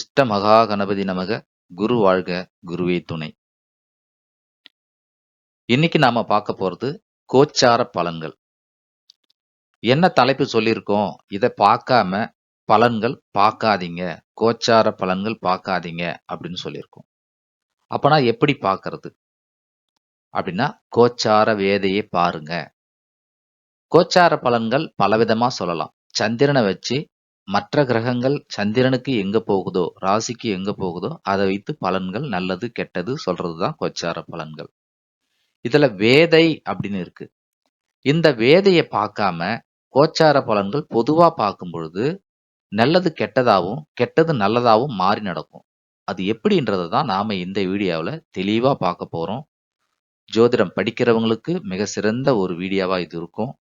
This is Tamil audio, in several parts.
இஷ்ட மகா கணபதி நமக குரு வாழ்க குருவே துணை. இன்னைக்கு நாம பார்க்க போறது கோச்சார பலன்கள். என்ன தலைப்பு சொல்லியிருக்கோம்? இதை பார்க்காம பலன்கள் பார்க்காதீங்க. கோச்சார பலன்கள் பார்க்காதீங்க அப்படின்னு சொல்லியிருக்கோம். அப்பனா எப்படி பார்க்கறது? அப்படின்னா கோச்சார வேதையை பாருங்க. கோச்சார பலன்கள் பலவிதமா சொல்லலாம். சந்திரனை வச்சு மற்ற கிரகங்கள் சந்திரனுக்கு எங்க போகுதோ ராசிக்கு எங்க போகுதோ அதை வைத்து பலன்கள் நல்லது கெட்டது சொல்றதுதான் கோச்சார பலன்கள். இதுல வேதை அப்படின்னு இருக்கு. இந்த வேதையை பார்க்காம கோச்சார பலன்கள் பொதுவா பார்க்கும் பொழுது நல்லது கெட்டதாகவும் கெட்டது நல்லதாகவும் மாறி நடக்கும். அது எப்படின்றத தான் நாம இந்த வீடியோவில் தெளிவா பார்க்க போறோம். ஜோதிடம் படிக்கிறவங்களுக்கு மிக சிறந்த ஒரு வீடியோவா இது இருக்கும்.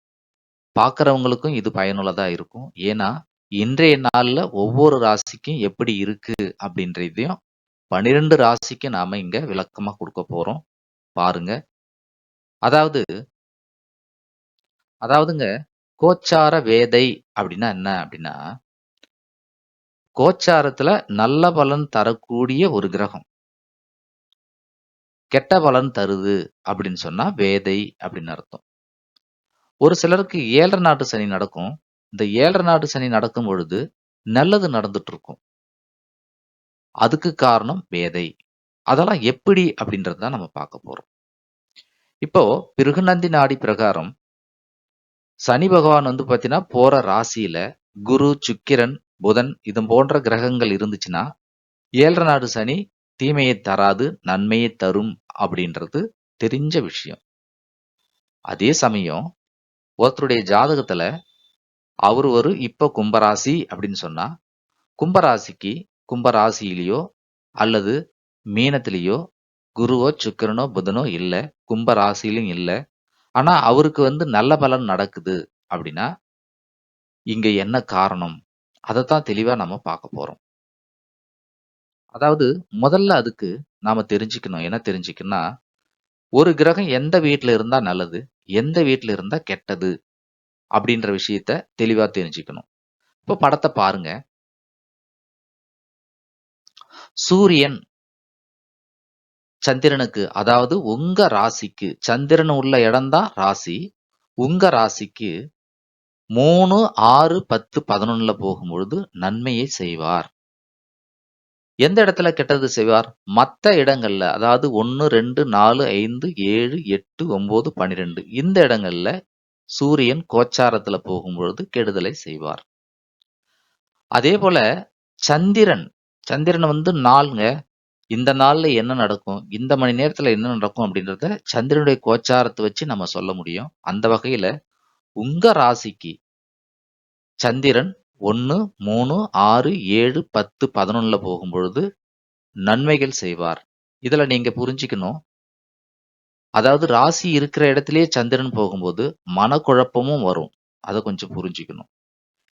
பார்க்குறவங்களுக்கும் இது பயனுள்ளதா இருக்கும். ஏன்னா இன்றைய நாள்ல ஒவ்வொரு ராசிக்கும் எப்படி இருக்கு அப்படின்ற இதையும் பனிரெண்டு ராசிக்கு நாம இங்க விளக்கமா கொடுக்க போறோம். பாருங்க. அதாவது அதாவதுங்க கோச்சார வேதை அப்படின்னா என்ன அப்படின்னா கோச்சாரத்துல நல்ல பலன் தரக்கூடிய ஒரு கிரகம். கெட்ட பலன் தருது அப்படின்னு சொன்னா வேதை அப்படின்னு அர்த்தம். ஒரு சிலருக்கு ஏழரை நாட்டு சனி நடக்கும். இந்த ஏழரை நாடு சனி நடக்கும் பொழுது நல்லது நடந்துட்டு இருக்கும் அதுக்கு காரணம் வேதை அதெல்லாம் எப்படி அப்படின்றது தான் நம்ம பார்க்க போறோம். இப்போ பிருகுநந்தி நாடி பிரகாரம் சனி பகவான் வந்து பார்த்தீங்கன்னா போற ராசியில குரு சுக்கிரன் புதன் இது போன்ற கிரகங்கள் இருந்துச்சுன்னா ஏழரை நாடு சனி தீமையை தராது நன்மையை தரும் அப்படின்றது தெரிஞ்ச விஷயம். அதே சமயம் ஒருத்தருடைய ஜாதகத்துல அவர் ஒரு இப்போ கும்பராசி அப்படின்னு சொன்னால் கும்பராசிக்கு கும்பராசியிலேயோ அல்லது மீனத்திலேயோ குருவோ சுக்கிரனோ புதனோ இல்லை கும்பராசிலையும் இல்லை. ஆனால் அவருக்கு வந்து நல்ல பலன் நடக்குது அப்படின்னா இங்கே என்ன காரணம்? அதைத்தான் தெளிவாக நம்ம பார்க்க போகிறோம் அதாவது முதல்ல அதுக்கு நாம் தெரிஞ்சுக்கணும். என்ன தெரிஞ்சுக்கணும்னா ஒரு கிரகம் எந்த வீட்டில் இருந்தால் நல்லது எந்த வீட்டில் இருந்தால் கெட்டது அப்படின்ற விஷயத்த தெளிவா தெரிஞ்சுக்கணும். இப்போ படத்தை பாருங்க. சூரியன் சந்திரனுக்கு அதாவது உங்க ராசிக்கு சந்திரன் உள்ள இடம்தான் ராசி. உங்க ராசிக்கு மூணு ஆறு பத்து பதினொன்னுல போகும்பொழுது நன்மையை செய்வார். எந்த இடத்துல கெட்டது செய்வார்? மற்ற இடங்கள்ல அதாவது ஒன்று ரெண்டு நாலு ஐந்து ஏழு எட்டு ஒன்பது பன்னிரெண்டு. இந்த இடங்கள்ல சூரியன் கோச்சாரத்துல போகும்பொழுது கெடுதலை செய்வார். அதே போல சந்திரன் சந்திரன் வந்து நாளுங்க இந்த நாள்ல என்ன நடக்கும் இந்த மணி நேரத்துல என்ன நடக்கும் அப்படின்றத சந்திரனுடைய கோச்சாரத்தை வச்சு நம்ம சொல்ல முடியும். அந்த வகையில உங்க ராசிக்கு சந்திரன் ஒன்று மூணு ஆறு ஏழு பத்து பதினொன்னுல போகும்பொழுது நன்மைகள் செய்வார். இதுல நீங்க புரிஞ்சுக்கணும் அதாவது ராசி இருக்கிற இடத்துலயே சந்திரன் போகும்போது மனக்குழப்பமும் வரும். அதை கொஞ்சம் புரிஞ்சுக்கணும்.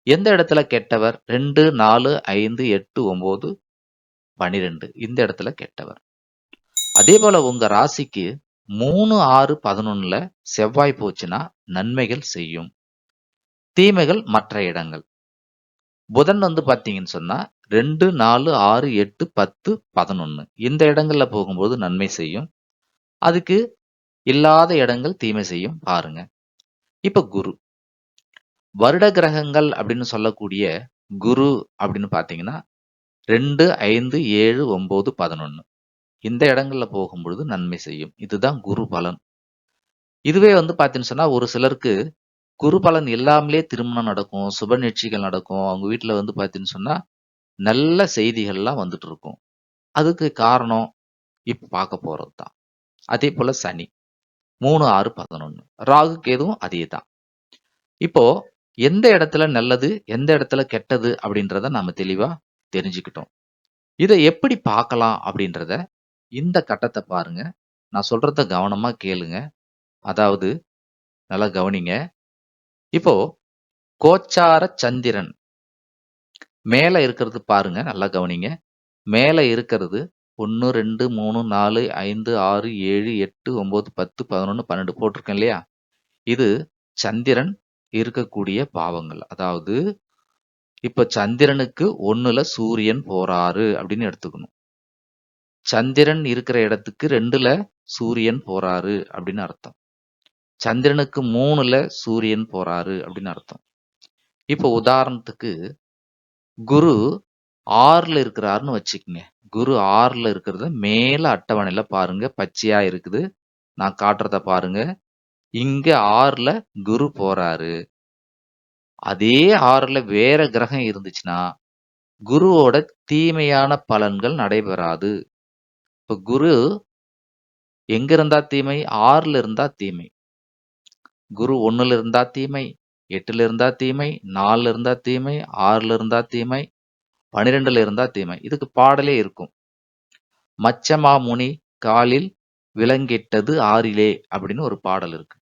எந்த இடத்துல கெட்டவர்? ரெண்டு நாலு ஐந்து எட்டு ஒம்பது பனிரெண்டு. இந்த இடத்துல கெட்டவர். அதே போல உங்க ராசிக்கு மூணு ஆறு பதினொன்னுல செவ்வாய் போச்சுன்னா நன்மைகள் செய்யும். தீமைகள் மற்ற இடங்கள். புதன் வந்து பார்த்தீங்கன்னு சொன்னா ரெண்டு நாலு ஆறு எட்டு பத்து பதினொன்னு. இந்த இடங்கள்ல போகும்போது நன்மை செய்யும். அதுக்கு இல்லாத இடங்கள் தீமை செய்யும். பாருங்க. இப்ப குரு. வருட கிரகங்கள் அப்படின்னு சொல்லக்கூடிய குரு அப்படின்னு பார்த்தீங்கன்னா ரெண்டு ஐந்து ஏழு ஒம்பது பதினொன்று இந்த இடங்கள்ல போகும்பொழுது நன்மை செய்யும். இதுதான் குரு பலன். இதுவே வந்து பார்த்தீங்கன்னு சொன்னா ஒரு சிலருக்கு குரு பலன் இல்லாமலே திருமணம் நடக்கும் சுப நிகழ்ச்சிகள் நடக்கும். அவங்க வீட்டில் வந்து பார்த்தீங்கன்னு சொன்னா நல்ல செய்திகள்லாம் வந்துட்டு இருக்கும். அதுக்கு காரணம் இப்போ பார்க்க போறது தான் அதே போல சனி. மூணு ஆறு பதினொன்று ராகு கேதுவும் அதே தான் இப்போ எந்த இடத்துல நல்லது எந்த இடத்துல கெட்டது அப்படின்றத நாம தெளிவா தெரிஞ்சுக்கிட்டோம். இதை எப்படி பார்க்கலாம் அப்படின்றத இந்த கட்டத்தை பாருங்க. நான் சொல்றத கவனமா கேளுங்க. அதாவது நல்லா கவனிங்க. இப்போ கோச்சார சந்திரன் மேல இருக்கிறது பாருங்க நல்லா கவனிங்க. மேல இருக்கிறது ஒன்று ரெண்டு மூணு நாலு ஐந்து ஆறு ஏழு எட்டு ஒம்பது பத்து பதினொன்று பன்னெண்டு போட்டிருக்கேன் இல்லையா? இது சந்திரன் இருக்கக்கூடிய பாவங்கள். அதாவது இப்போ சந்திரனுக்கு ஒன்றுல சூரியன் போறாரு அப்படின்னு எடுத்துக்கணும். சந்திரன் இருக்கிற இடத்துக்கு ரெண்டுல சூரியன் போறாரு அப்படின்னு அர்த்தம். சந்திரனுக்கு மூணுல சூரியன் போறாரு அப்படின்னு அர்த்தம். இப்போ உதாரணத்துக்கு குரு ஆறில் இருக்கிறாருன்னு வச்சுக்கோங்க. குரு ஆறில் இருக்கிறத மேலே அட்டவணையில் பாருங்க. பச்சையாக இருக்குது. நான் காட்டுறத பாருங்க. இங்கே ஆறில் குரு போகிறாரு அதே ஆறில் வேற கிரகம் இருந்துச்சுன்னா குருவோட தீமையான பலன்கள் நடைபெறாது. இப்போ குரு எங்க இருந்தா தீமை? ஆறுல இருந்தா தீமை. குரு ஒன்றில் இருந்தா தீமை எட்டுல இருந்தா தீமை நாலுல இருந்தா தீமை ஆறுல இருந்தா தீமை பனிரெண்டுல இருந்தா தீமை. இதுக்கு பாடலே இருக்கும். மச்சமாமுனி காலில் விலங்கிட்டது ஆறிலே அப்படின்னு ஒரு பாடல் இருக்கு.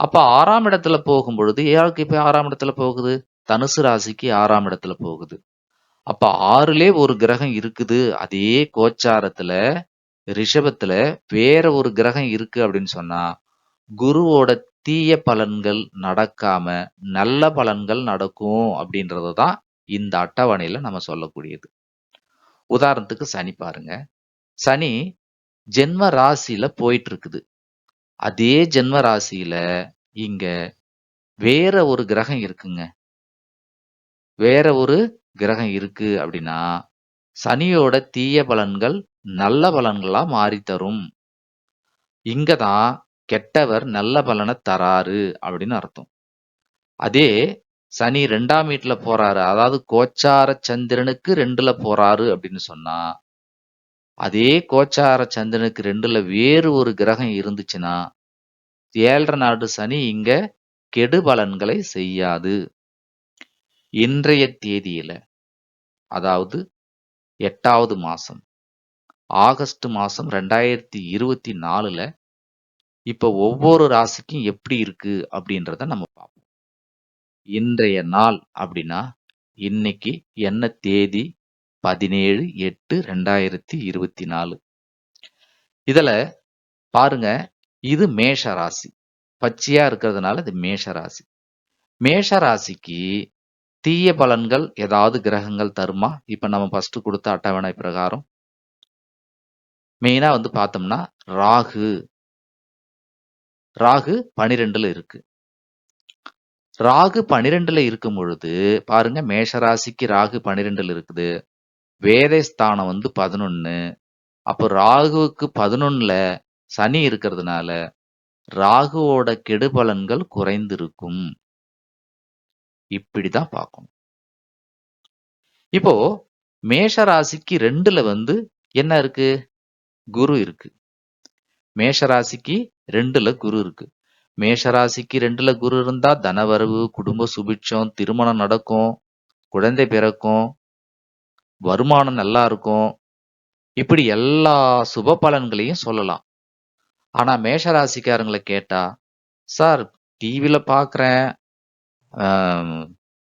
அப்ப ஆறாம் இடத்துல போகும் பொழுது யாருக்கு இப்ப ஆறாம் இடத்துல போகுது? தனுசு ராசிக்கு ஆறாம் இடத்துல போகுது. அப்ப ஆறுலே ஒரு கிரகம் இருக்குது. அதே கோச்சாரத்துல ரிஷபத்துல வேற ஒரு கிரகம் இருக்கு அப்படின்னு சொன்னா குருவோட தீய பலன்கள் நடக்காம நல்ல பலன்கள் நடக்கும் அப்படின்றது தான் இந்த அட்டவணையில நம்ம சொல்லக்கூடியது. உதாரணத்துக்கு சனி பாருங்க. சனி ஜென்ம ராசியில போயிட்டு இருக்குது அதே ஜென்ம ராசியில இங்க வேற ஒரு கிரகம் இருக்குங்க. வேற ஒரு கிரகம் இருக்கு அப்படின்னா சனியோட தீய பலன்கள் நல்ல பலன்களா மாறி தரும் இங்கதான் கெட்டவர் நல்ல பலனை தராரு அப்படின்னு அர்த்தம். அதே சனி ரெண்டாம் வீட்டுல போறாரு. அதாவது கோச்சார சந்திரனுக்கு ரெண்டுல போறாரு அப்படின்னு சொன்னா அதே கோச்சார சந்திரனுக்கு ரெண்டுல வேறு ஒரு கிரகம் இருந்துச்சுன்னா ஏழரை நாடு சனி இங்க கெடுபலன்களை செய்யாது. இன்றைய தேதியில அதாவது எட்டாவது மாசம் ஆகஸ்ட் மாசம் ரெண்டாயிரத்தி இருபத்தி நாலுல இப்ப ஒவ்வொரு ராசிக்கும் எப்படி இருக்கு அப்படின்றத நம்ம பார்ப்போம் இன்றைய நாள் அப்படின்னா இன்னைக்கு என்ன தேதி? பதினேழு எட்டு ரெண்டாயிரத்தி இருபத்தி நாலு. இதில் பாருங்க இது மேஷ ராசி பச்சையாக இருக்கிறதுனால இது மேஷ ராசி மேஷ ராசிக்கு தீய பலன்கள் ஏதாவது கிரகங்கள் தருமா? இப்போ நம்ம ஃபஸ்ட்டு கொடுத்த அட்டவணை பிரகாரம். மெயினாக வந்து பார்த்தோம்னா ராகு. ராகு பனிரெண்டில் இருக்கு. ராகு பனிரெண்டுல இருக்கும் பொழுது பாருங்க மேஷராசிக்கு ராகு பனிரெண்டுல இருக்குது. வேதஸ்தானம் வந்து பதினொன்னு. அப்போ ராகுவுக்கு பதினொன்னுல சனி இருக்கிறதுனால ராகுவோட கெடுபலன்கள் குறைந்திருக்கும். இப்படிதான் பார்க்கணும். இப்போ மேஷ ராசிக்கு ரெண்டுல வந்து என்ன இருக்கு? குரு இருக்கு. மேஷ ராசிக்கு ரெண்டுல குரு இருக்கு. மேஷ ராசிக்கு ரெண்டுல குரு இருந்தா தனவரவு குடும்ப சுபிட்சம் திருமணம் நடக்கும் குழந்தை பிறக்கும் வருமானம் நல்லா இருக்கும். இப்படி எல்லா சுப பலன்களையும் சொல்லலாம். ஆனா மேஷ ராசிக்காரங்களை கேட்டா சார் டிவியில பாக்குறேன்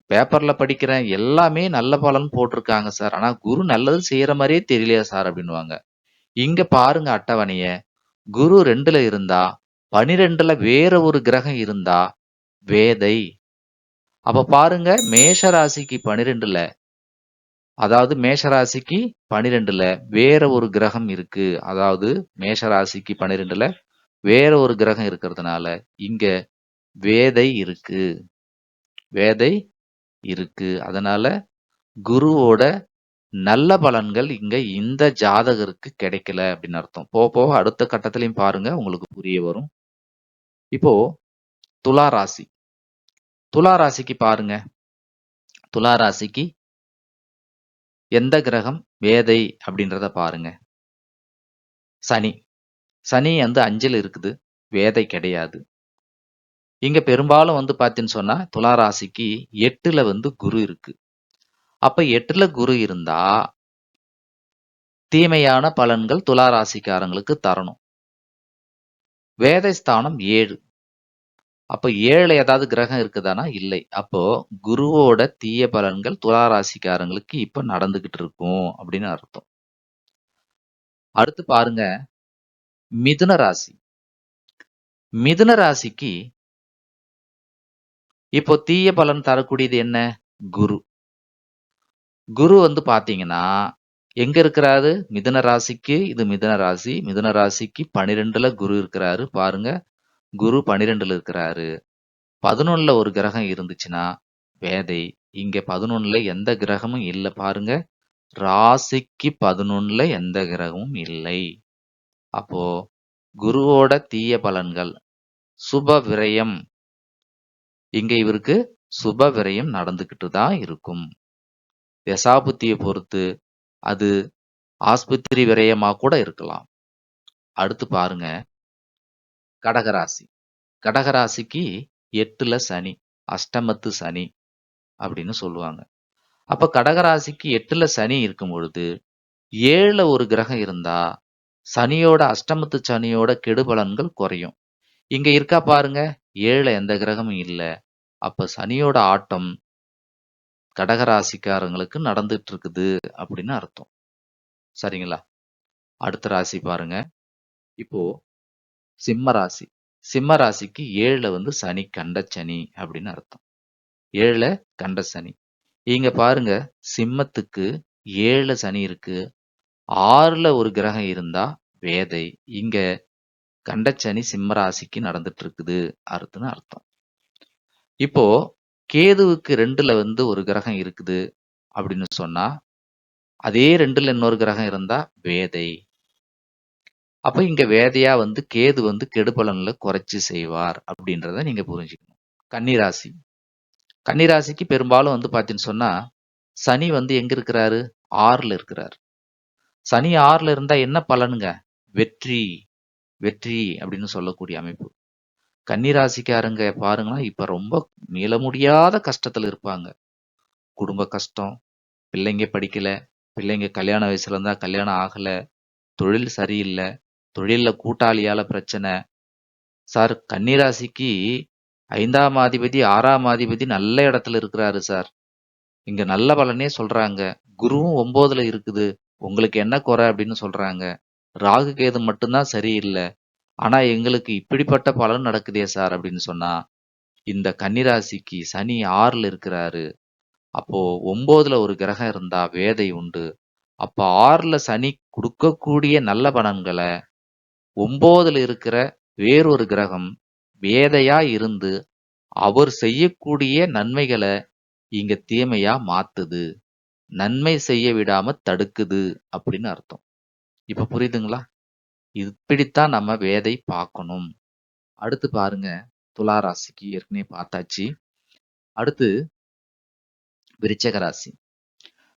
பேப்பர்ல படிக்கிறேன் எல்லாமே நல்ல பலன் போட்டிருக்காங்க சார். ஆனா குரு நல்லது செய்யற மாதிரியே தெரியலையா சார்? அப்படின்னுவாங்க. இங்க பாருங்க அட்டவணைய. குரு ரெண்டுல இருந்தா பனிரெண்டுல வேற ஒரு கிரகம் இருந்தா வேதை. அப்ப பாருங்க மேஷ ராசிக்கு பனிரெண்டுல அதாவது மேஷராசிக்கு பனிரெண்டுல வேற ஒரு கிரகம் இருக்கு. அதாவது மேஷராசிக்கு பனிரெண்டுல வேற ஒரு கிரகம் இருக்கிறதுனால இங்க வேதை இருக்கு. வேதை இருக்கு. அதனால குருவோட நல்ல பலன்கள் இங்க இந்த ஜாதகருக்கு கிடைக்கல அப்படின்னு அர்த்தம். போக போக அடுத்த கட்டத்திலையும் பாருங்க உங்களுக்கு புரிய வரும். இப்போ துலா ராசி. துலா ராசிக்கு பாருங்க. துலா ராசிக்கு எந்த கிரகம்? வேதை அப்படின்றத பாருங்க. சனி. சனி வந்து அஞ்சல் இருக்குது. வேதை கிடையாது. இங்க பெரும்பாலும் வந்து பார்த்தீங்கன்னு சொன்னா துலா ராசிக்கு எட்டுல வந்து குரு இருக்கு. அப்ப எட்டுல குரு இருந்தா தீமையான பலன்கள் துலா ராசிக்காரங்களுக்கு தரணும். வேதஸ்தானம் ஏழு. அப்ப ஏழுல ஏதாவது கிரகம் இருக்குதானா? இல்லை. அப்போ குருவோட தீய பலன்கள் துலா ராசிக்காரங்களுக்கு இப்ப நடந்துகிட்டு இருக்கும் அப்படின்னு அர்த்தம். அடுத்து பாருங்க மிதுன ராசி. மிதுன ராசிக்கு இப்போ தீய பலன் தரக்கூடியது என்ன? குரு. குரு வந்து பார்த்தீங்கன்னா, எங்க இருக்கிறாரு? மிதுன ராசிக்கு இது மிதுன ராசி. மிதுன ராசிக்கு 12ல குரு இருக்கிறாரு. பாருங்க. குரு 12ல இருக்கிறாரு. 11ல ஒரு கிரகம் இருந்துச்சுன்னா, வேதை. இங்க 11ல எந்த கிரகமும் இல்ல பாருங்க. ராசிக்கு 11ல எந்த கிரகமும் இல்லை. அப்போ குருவோட தீய பலன்கள். சுப விரயம். இங்க இவருக்கு சுப விரயம் நடந்துகிட்டு தான் இருக்கும். தசாபுத்திய பொறுத்து அது ஆஸ்பத்திரி விரயமா கூட இருக்கலாம். அடுத்து பாருங்க. கடகராசி. கடகராசிக்கு எட்டுல சனி. அஷ்டமத்து சனி அப்படின்னு சொல்லுவாங்க. அப்ப கடகராசிக்கு எட்டுல சனி இருக்கும் பொழுது, ஏழுல ஒரு கிரகம் இருந்தா, சனியோட அஷ்டமத்து சனியோட கெடுபலன்கள் குறையும். இங்க இருக்கா பாருங்க. ஏழுல எந்த கிரகமும் இல்லை அப்ப சனியோட ஆட்டம் கடகராசிக்காரங்களுக்கு நடந்துட்டு இருக்குது அப்படின்னு அர்த்தம். சரிங்களா? அடுத்த ராசி பாருங்க. இப்போ சிம்ம ராசி. சிம்ம ராசிக்கு 7ல வந்து சனி கண்டச்சனி அப்படின்னு அர்த்தம். 7ல கண்ட சனி. இங்க பாருங்க சிம்மத்துக்கு 7ல சனி இருக்கு. 6ல ஒரு கிரகம் இருந்தா வேதை. இங்க கண்டச்சனி சிம்ம ராசிக்கு நடந்துட்டு இருக்குது அர்த்தம்னு அர்த்தம். இப்போ கேதுவுக்கு 2ல வந்து ஒரு கிரகம் இருக்குது அப்படின்னு சொன்னா, அதே 2ல இன்னொரு கிரகம் இருந்தா வேதை. அப்ப இங்க வேதையா வந்து கேது வந்து கெடுபலன்ல குறைச்சு செய்வார் அப்படின்றத நீங்க புரிஞ்சுக்கணும். கன்னிராசி. கன்னிராசிக்கு பெரும்பாலும் வந்து பார்த்தீங்கன்னு சொன்னா, சனி வந்து எங்க இருக்கிறாரு? 6ல இருக்கிறாரு. சனி 6ல இருந்தா என்ன பலனுங்க? வெற்றி, வெற்றி அப்படின்னு சொல்லக்கூடிய அமைப்பு. கன்னிராசிக்காரங்க பாருங்கன்னா, இப்ப ரொம்ப மீள முடியாத கஷ்டத்துல இருப்பாங்க. குடும்ப கஷ்டம், பிள்ளைங்க படிக்கல, பிள்ளைங்க கல்யாண வயசுல இருந்தா கல்யாணம் ஆகல, தொழில் சரியில்ல, தொழில்ல கூட்டாளியால பிரச்சனை. சார் கன்னிராசிக்கு 5ஆம் அதிபதி, 6ஆம் அதிபதி நல்ல இடத்துல இருக்கிறாரு சார். இங்க நல்ல பலனே சொல்றாங்க. குருவும் 9ல இருக்குது. உங்களுக்கு என்ன குறை அப்படின்னு சொல்றாங்க. ராகு கேது மட்டும் தான் சரியில்ல. ஆனா எங்களுக்கு இப்படிப்பட்ட பலன் நடக்குதே சார் அப்படின்னு சொன்னா, இந்த கன்னிராசிக்கு சனி ஆறுல இருக்கிறாரு. அப்போ ஒன்பதுல ஒரு கிரகம் இருந்தா வேதை உண்டு. அப்ப ஆறுல சனி குடுக்கக்கூடிய நல்ல பலன்களை ஒம்போதுல இருக்கிற வேறொரு கிரகம் வேதையா இருந்து, அவர் செய்யக்கூடிய நன்மைகளை இங்க தீமையா மாத்துது. நன்மை செய்ய விடாம தடுக்குது அப்படின்னு அர்த்தம். இப்ப புரியுதுங்களா? இப்படித்தான் நம்ம வேதை பார்க்கணும். அடுத்து பாருங்க, துலா ராசிக்கு ஏற்கனவே பார்த்தாச்சு. அடுத்து விருச்சக ராசி.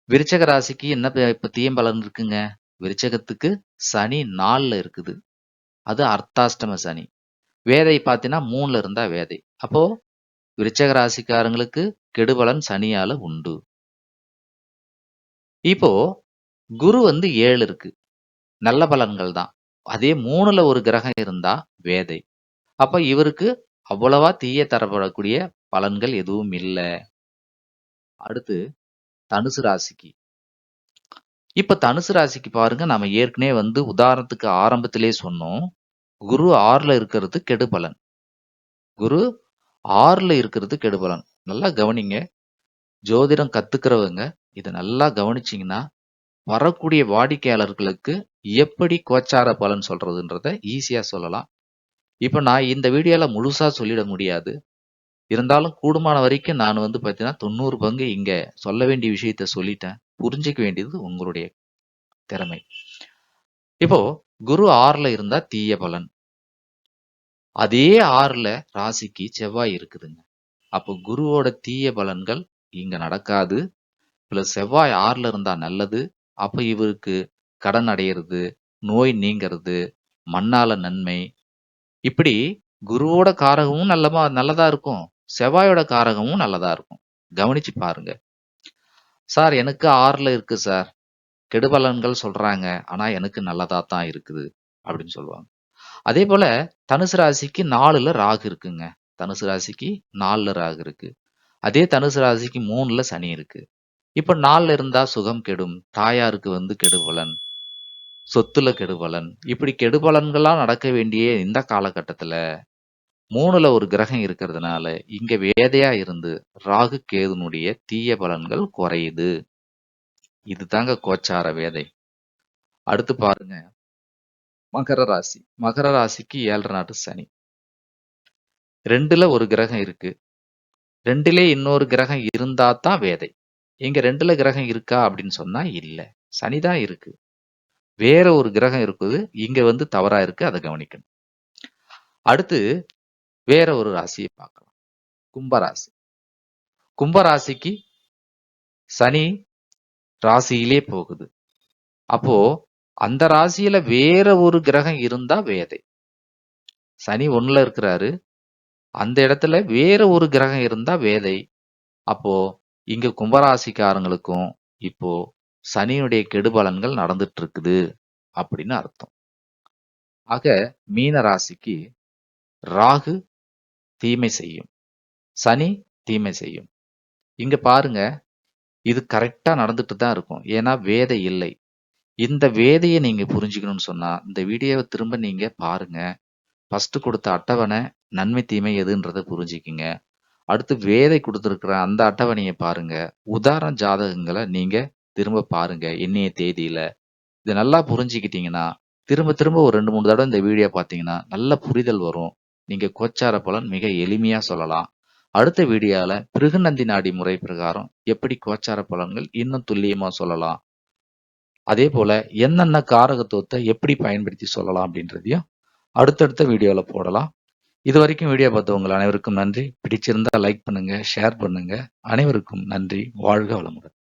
விருச்சக ராசிக்கு என்ன இப்ப தீயம் பலன் இருக்குங்க? விருச்சகத்துக்கு சனி 4ல இருக்குது. அது அர்த்தாஷ்டம சனி. வேதை பார்த்தீங்கன்னா மூணுல இருந்தா வேதை. அப்போ விருச்சக ராசிக்காரங்களுக்கு கெடுபலன் சனியால உண்டு. இப்போ குரு வந்து ஏழு இருக்கு. நல்ல பலன்கள் தான். அதே மூணுல ஒரு கிரகம் இருந்தா வேதை. அப்ப இவருக்கு அவ்வளவா தீய தரப்படக்கூடிய பலன்கள் எதுவும் இல்லை அடுத்து தனுசு ராசிக்கு. இப்ப தனுசு ராசிக்கு பாருங்க நம்ம ஏற்கனவே வந்து உதாரணத்துக்கு ஆரம்பத்திலே சொன்னோம். குரு ஆறுல இருக்கிறது கெடுபலன். குரு ஆறுல இருக்கிறது கெடுபலன். நல்லா கவனிங்க. ஜோதிடம் கத்துக்கிறவங்க இதை நல்லா கவனிச்சிங்கன்னா வரக்கூடிய வாடிக்கையாளர்களுக்கு எப்படி கோச்சார பலன் சொல்கிறதுன்றத ஈஸியாக சொல்லலாம். இப்போ நான் இந்த வீடியோவில் முழுசாக சொல்லிட முடியாது. இருந்தாலும் கூடுமான வரைக்கும் நான் வந்து பார்த்தீங்கன்னா 90 பங்கு இங்கே சொல்ல வேண்டிய விஷயத்த சொல்லிட்டேன். புரிஞ்சிக்க வேண்டியது உங்களுடைய திறமை. இப்போ குரு ஆறில் இருந்தால் தீய பலன். அதே ஆறில் ராசிக்கு செவ்வாய் இருக்குதுங்க. அப்போ குருவோட தீய பலன்கள் இங்கே நடக்காது. பிளஸ் செவ்வாய் ஆறில் இருந்தால் நல்லது. அப்போ இவருக்கு கடன் அடையிறது, நோய் நீங்கிறது, மண்ணால நன்மை. இப்படி குருவோட காரகமும் நல்லமா நல்லதா இருக்கும். செவ்வாயோட காரகமும் நல்லதா இருக்கும். கவனிச்சு பாருங்க. சார் எனக்கு ஆறுல இருக்கு சார். கெடுபலன்கள் சொல்றாங்க. ஆனா எனக்கு நல்லதா தான் இருக்குது அப்படின்னு சொல்லுவாங்க. அதே போல தனுசு ராசிக்கு நாலுல ராகு இருக்குங்க. தனுசு ராசிக்கு நாலுல ராகு இருக்கு. அதே தனுசு ராசிக்கு மூணுல சனி இருக்கு. இப்ப நாள் இருந்தா சுகம் கெடும். தாயாருக்கு வந்து கெடுபலன். சொத்துல கெடுபலன். இப்படி கெடுபலன்களா நடக்க வேண்டிய இந்த காலகட்டத்துல 3ல ஒரு கிரகம் இருக்கிறதுனால இங்க வேதையா இருந்து ராகு கேதுனுடைய தீய பலன்கள் குறையுது. இதுதாங்க கோச்சார வேதை அடுத்து பாருங்க மகர ராசி மகர ராசிக்கு ஏழரை நாட்டு சனி ரெண்டுல ஒரு கிரகம் இருக்கு ரெண்டுலே இன்னொரு கிரகம் இருந்தா தான் வேதை இங்க ரெண்டுல கிரகம் இருக்கா அப்படின்னு சொன்னா இல்ல. சனிதான் இருக்கு. வேற ஒரு கிரகம் இருக்குது இங்க வந்து தவறா இருக்கு அதை கவனிக்கணும். அடுத்து வேற ஒரு ராசியை பார்க்கலாம். கும்பராசி. கும்பராசிக்கு சனி ராசியிலே போகுது. அப்போ அந்த ராசியில வேற ஒரு கிரகம் இருந்தா வேதை. சனி ஒண்ணுல இருக்கிறாரு. அந்த இடத்துல வேற ஒரு கிரகம் இருந்தா வேதை. அப்போ இங்க கும்பராசிக்காரங்களுக்கும் இப்போ சனியுடைய கெடுபலன்கள் நடந்துட்டு இருக்குது அப்படின்னு அர்த்தம். ஆக மீன ராசிக்கு ராகு தீமை செய்யும். சனி தீமை செய்யும். இங்க பாருங்க இது கரெக்டா நடந்துட்டு தான் இருக்கும். ஏன்னா வேதை இல்லை. இந்த வேதையை நீங்க புரிஞ்சுக்கணும்னு சொன்னா இந்த வீடியோவை திரும்ப நீங்க பாருங்க. ஃபர்ஸ்ட் கொடுத்த அட்டவணை நன்மை தீமை எதுன்றதை புரிஞ்சுக்கிங்க. அடுத்து வேதை கொடுத்துருக்குற அந்த அட்டவணையை பாருங்க. உதாரண ஜாதகங்களை நீங்க திரும்ப பாருங்க இன்னைய தேதியில. இது நல்லா புரிஞ்சுக்கிட்டீங்கன்னா திரும்ப திரும்ப ஒரு ரெண்டு மூணு தடவை இந்த வீடியோ பார்த்தீங்கன்னா நல்ல புரிதல் வரும். நீங்க கோச்சார பலன் மிக எளிமையா சொல்லலாம். அடுத்த வீடியோல பிருகுநந்தி நாடி முறை பிரகாரம் எப்படி கோச்சார பலன்கள் இன்னும் துல்லியமா சொல்லலாம். அதே போல என்னென்ன காரகத்துவத்தை எப்படி பயன்படுத்தி சொல்லலாம் அப்படின்றதையும் அடுத்தடுத்த வீடியோல போடலாம். இது வரைக்கும் வீடியோ பார்த்தவங்கள் அனைவருக்கும் நன்றி. பிடிச்சிருந்தா லைக் பண்ணுங்க ஷேர் பண்ணுங்க. அனைவருக்கும் நன்றி. வாழ்க வளமுடன்.